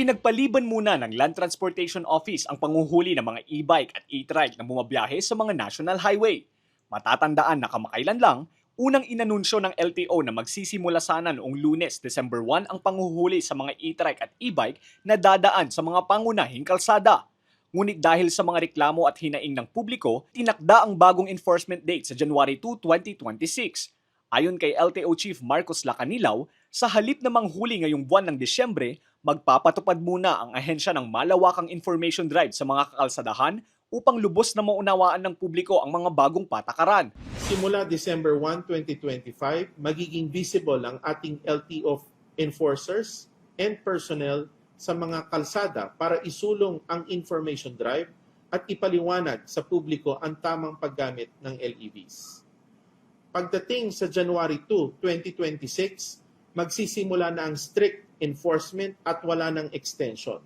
Ipinagpaliban muna ng Land Transportation Office ang panguhuli ng mga e-bike at e-trike na bumabiyahe sa mga national highway. Matatandaan na kamakailan lang, unang inanunsyo ng LTO na magsisimula sana noong lunes, December 1 ang panguhuli sa mga e-trike at e-bike na dadaan sa mga pangunahing kalsada. Ngunit dahil sa mga reklamo at hinaing ng publiko, tinakda ang bagong enforcement date sa January 2, 2026. Ayon kay LTO Chief Marcos Lacanilaw, sa halip na manghuli ngayong buwan ng Disyembre, magpapatupad muna ang ahensya ng malawakang information drive sa mga kakalsadahan upang lubos na maunawaan ng publiko ang mga bagong patakaran. Simula December 1, 2025, magiging visible ang ating LTO enforcers and personnel sa mga kalsada para isulong ang information drive at ipaliwanag sa publiko ang tamang paggamit ng LEVs. Pagdating sa January 2, 2026, magsisimula na ang strict enforcement at wala ng extension.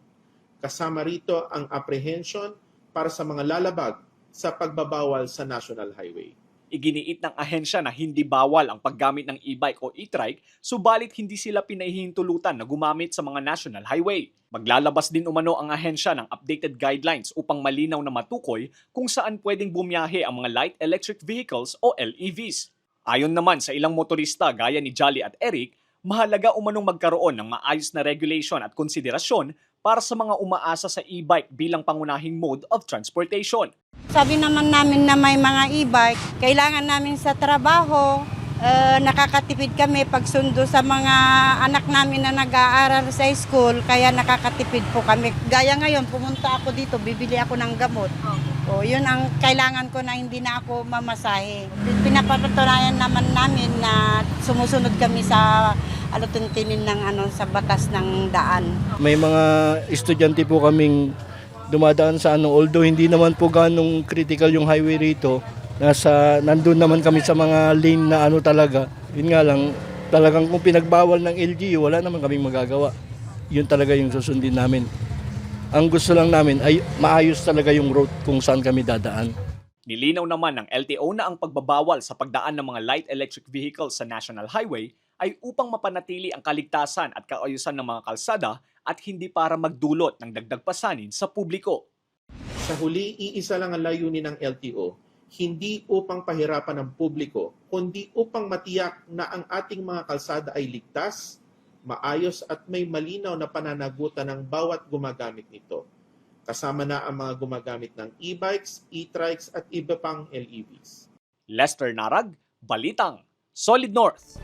Kasama rito ang apprehension para sa mga lalabag sa pagbabawal sa National Highway. Iginiit ng ahensya na hindi bawal ang paggamit ng e-bike o e-trike, subalit hindi sila pinahihintulutan na gumamit sa mga national highway. Maglalabas din umano ang ahensya ng updated guidelines upang malinaw na matukoy kung saan pwedeng bumiyahe ang mga light electric vehicles o LEVs. Ayon naman sa ilang motorista gaya ni Jolly at Eric, mahalaga umanong magkaroon ng maayos na regulation at konsiderasyon para sa mga umaasa sa e-bike bilang pangunahing mode of transportation. Sabi naman namin na may mga e-bike, kailangan namin sa trabaho, eh, nakakatipid kami pagsundo sa mga anak namin na nag-aaral sa school, kaya nakakatipid po kami. Gaya ngayon, pumunta ako dito, bibili ako ng gamot. O, yun ang kailangan ko na hindi na ako mamasahe. Pinapatunayan naman namin na sumusunod kami sa alutintinin ng ano sa batas ng daan. May mga estudyante po kaming dumadaan sa ano, although hindi naman po ganong critical yung highway rito, nasa, nandun naman kami sa mga lane na ano talaga. Yun nga lang, talagang kung pinagbawal ng LGU, wala naman kaming magagawa. Yun talaga yung susundin namin. Ang gusto lang namin ay maayos talaga yung road kung saan kami dadaan. Nilinaw naman ng LTO na ang pagbabawal sa pagdaan ng mga light electric vehicles sa National Highway ay upang mapanatili ang kaligtasan at kaayusan ng mga kalsada at hindi para magdulot ng dagdag pasanin sa publiko. Sa huli, iisa lang ang layunin ng LTO, hindi upang pahirapan ng publiko, kundi upang matiyak na ang ating mga kalsada ay ligtas, maayos at may malinaw na pananagutan ng bawat gumagamit nito. Kasama na ang mga gumagamit ng e-bikes, e-trikes at iba pang LEVs. Lester Narag, Balitang, Solid North.